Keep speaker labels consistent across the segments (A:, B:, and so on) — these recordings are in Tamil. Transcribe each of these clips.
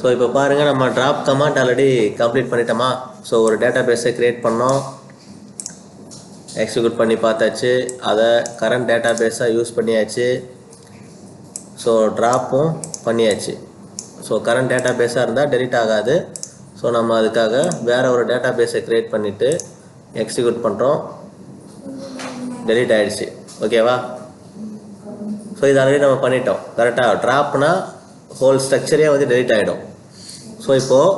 A: ஸோ இப்போ பாருங்கள் நம்ம ட்ராப் கமாண்ட் ஆல்ரெடி கம்ப்ளீட் பண்ணிட்டோமா? ஸோ ஒரு டேட்டா பேஸை க்ரியேட் பண்ணோம். எக்ஸிக்யூட் பண்ணி பார்த்தாச்சு. அதை கரண்ட் டேட்டா பேஸாக யூஸ் பண்ணியாச்சு. ஸோ ட்ராப்பும் பண்ணியாச்சு. ஸோ கரண்ட் டேட்டா பேஸாக இருந்தால் டெலிட் ஆகாது. ஸோ நம்ம அதுக்காக வேறு ஒரு டேட்டா பேஸை க்ரியேட் பண்ணிவிட்டு எக்ஸிக்யூட் பண்ணுறோம் டெலிட் ஆகிடுச்சு ஓகேவா ஸோ இது ஆல்ரெடி நம்ம பண்ணிட்டோம். கரெக்டாக ட்ராப்னா ஹோல் ஸ்ட்ரக்சரே வந்து டெலிட் ஆகிடும் ஸோ இப்போது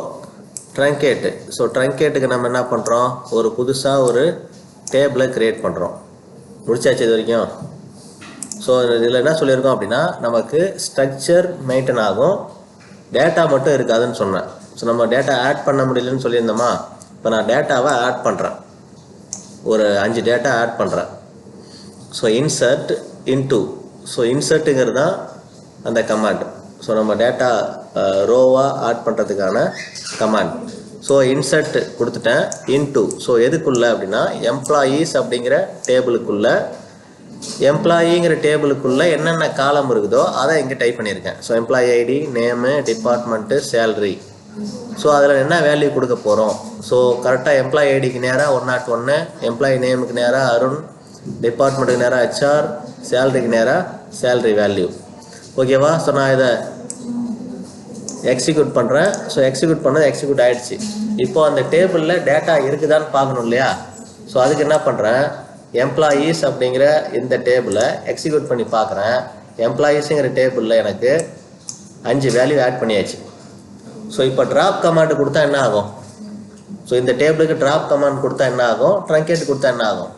A: ட்ரங்கேட்டு ஸோ ட்ரங்கேட்டுக்கு நம்ம என்ன பண்ணுறோம் ஒரு புதுசாக ஒரு டேபிளை க்ரியேட் பண்ணுறோம் முடிச்சாச்சு இது வரைக்கும்? ஸோ இதில் என்ன சொல்லியிருக்கோம் அப்படின்னா நமக்கு ஸ்ட்ரக்சர் மெயின்டைன் ஆகும். டேட்டா மட்டும் இருக்காதுன்னு சொன்னேன். ஸோ நம்ம டேட்டா ஆட் பண்ண முடியலன்னு சொல்லியிருந்தோமா? இப்போ நான் டேட்டாவை ஆட் பண்ணுறேன் ஒரு அஞ்சு டேட்டா ஆட் பண்ணுறேன் ஸோ இன்சர்ட் இன்டூ ஸோ இன்சர்ட்டுங்கிறது தான் அந்த கமாண்ட் ஸோ நம்ம டேட்டா ரோவாக ஆட் பண்ணுறதுக்கான கமாண்ட் ஸோ இன்சர்ட் கொடுத்துட்டேன். இன்டூ ஸோ எதுக்குள்ள அப்படின்னா எம்ப்ளாயீஸ் அப்படிங்கிற டேபிளுக்குள்ளே எம்ப்ளாயிங்கிற டேபிளுக்குள்ளே என்னென்ன காலம் இருக்குதோ அதை இங்கே டைப் பண்ணியிருக்கேன். So employee ID name department salary so அதில் என்ன வேல்யூ கொடுக்க போகிறோம் ஸோ கரெக்டாக எம்ப்ளாயி ஐடிக்கு நேராக ஒன் நாட் ஒன்று எம்ப்ளாயி நேமுக்கு நேராக அருண் டிபார்ட்மெண்ட்டுக்கு நேராக ஹெச்ஆர் சேலரிக்கு நேராக சேலரி வேல்யூ ஓகேவா ஸோ நான் இதை எக்ஸிக்யூட் பண்ணுறேன் ஸோ எக்ஸிக்யூட் பண்ணது எக்ஸிக்யூட் ஆயிடுச்சு. இப்போ அந்த டேபிளில் டேட்டா இருக்குதான்னு பார்க்கணும் இல்லையா? ஸோ அதுக்கு என்ன பண்ணுறேன் எம்ப்ளாயீஸ் அப்படிங்கிற இந்த டேபிளை எக்ஸிக்யூட் பண்ணி பார்க்குறேன். எம்ப்ளாயீஸுங்கிற டேபிளில் எனக்கு அஞ்சு வேல்யூ ஆட் பண்ணியாச்சு. ஸோ இப்போ ட்ராப் கமாண்ட் கொடுத்தா என்ன ஆகும்? ஸோ இந்த டேபிளுக்கு ட்ராப் கமாண்ட் கொடுத்தா என்ன ஆகும்? ட்ரங்கேட் கொடுத்தா என்ன ஆகும்?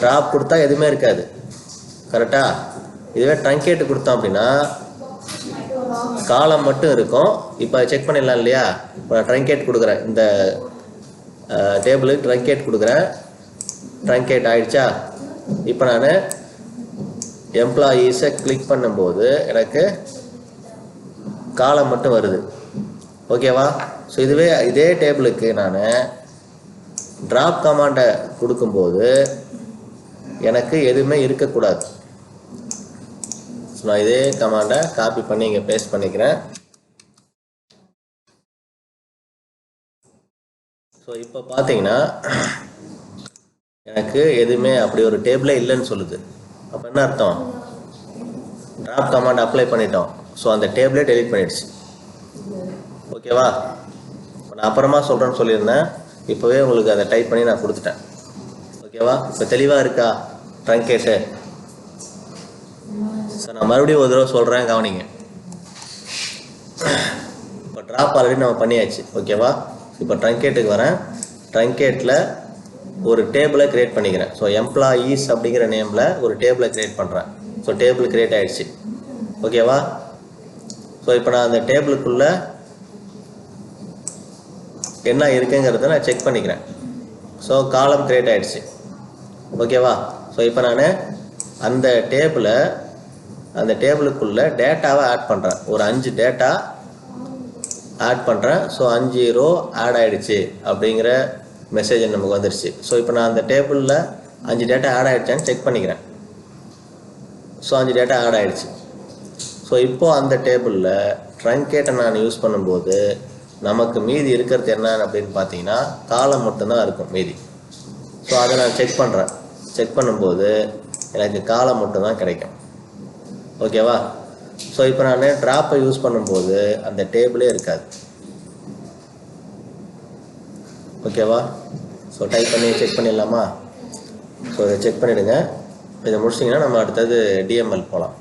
A: ட்ராப் கொடுத்தா எதுவுமே இருக்காது. கரெக்டாக இதுவே ட்ரங்கேட் கொடுத்தோம் அப்படின்னா காலம் மட்டும் இருக்கும். இப்போ செக் பண்ணிடலாம் இல்லையா? இப்போ நான் ட்ரங்கேட் கொடுக்குறேன். இந்த டேபிளுக்கு ட்ரங்கேட் கொடுக்குறேன். ட்ரங்கேட் ஆயிடுச்சா? இப்போ நான் எம்ப்ளாயீஸை கிளிக் பண்ணும்போது எனக்கு காலம் மட்டும் வருது. ஓகேவா ஸோ இதுவே இதே டேபிளுக்கு நான் ட்ராப் கமாண்டை கொடுக்கும்போது எனக்கு எதுவுமே இருக்கக்கூடாது. ஸோ நான் இதே கமாண்டை காப்பி பண்ணி இங்கே பேஸ்ட் பண்ணிக்கிறேன். ஸோ இப்போ பார்த்தீங்கன்னா எனக்கு எதுவுமே அப்படி ஒரு டேபிளே இல்லைன்னு சொல்லுது. அப்போ என்ன அர்த்தம்? ட்ராப் கமாண்ட் அப்ளை பண்ணிட்டோம். ஸோ அந்த டேபிளே டெலிட் பண்ணிடுச்சு. ஓகேவா நான் அப்புறமா சொல்கிறேன்னு சொல்லியிருந்தேன். இப்போவே உங்களுக்கு அதை டைப் பண்ணி நான் கொடுத்துட்டேன். ஓகேவா இப்போ தெளிவாக இருக்கா? ட்ரங்கேட்டு சார் நான் மறுபடியும் ஒரு தடவை சொல்கிறேன் கவனிங்க. இப்போ ட்ராப் ஆல்ரெடி நம்ம பண்ணியாச்சு ஓகேவா இப்போ ட்ரங்கேட்டுக்கு வரேன். ட்ரங்கேட்டில் ஒரு டேபிளை க்ரியேட் பண்ணிக்கிறேன். ஸோ எம்ப்ளாயீஸ் அப்படிங்கிற நேமில் ஒரு டேபிளை க்ரியேட் பண்ணுறேன் ஸோ டேபிள் க்ரியேட் ஆகிடுச்சு ஓகேவா ஸோ இப்போ நான் அந்த டேபிளுக்குள்ளே என்ன இருக்குங்கிறத நான் செக் பண்ணிக்கிறேன். ஸோ காலம் க்ரியேட் ஆகிடுச்சு ஓகேவா ஸோ இப்போ நான் அந்த டேபிளை அந்த டேபிளுக்குள்ளே டேட்டாவை ஆட் பண்ணுறேன் ஒரு அஞ்சு டேட்டா ஆட் பண்ணுறேன் ஸோ அஞ்சு ரோ ஆட் ஆகிடுச்சு அப்படிங்கிற மெசேஜ் நமக்கு வந்துருச்சு. ஸோ இப்போ நான் அந்த டேபிளில் அஞ்சு டேட்டா ஆட் ஆகிடுச்சான்னு செக் பண்ணிக்கிறேன். ஸோ அஞ்சு டேட்டா ஆட் ஆகிடுச்சு ஸோ இப்போது அந்த டேபிளில் ட்ரங்கேட்டை நான் யூஸ் பண்ணும்போது நமக்கு மீதி இருக்கிறது என்ன அப்படின்னு பார்த்தீங்கன்னா காலம் மட்டும்தான் இருக்கும் மீதி. ஸோ அதை நான் செக் பண்ணுறேன் செக் பண்ணும்போது எனக்கு காலம் மட்டும்தான் கிடைக்கும். ஓகேவா? ஸோ இப்போ நான் ட்ராப்பை யூஸ் பண்ணும்போது அந்த டேபிளே இருக்காது. ஓகேவா? ஸோ டைப் பண்ணி செக் பண்ணிடலாமா? ஸோ இதை செக் பண்ணிவிடுங்க இதை முடிச்சிங்கன்னா நம்ம அடுத்தது டிஎம்எல் போகலாம்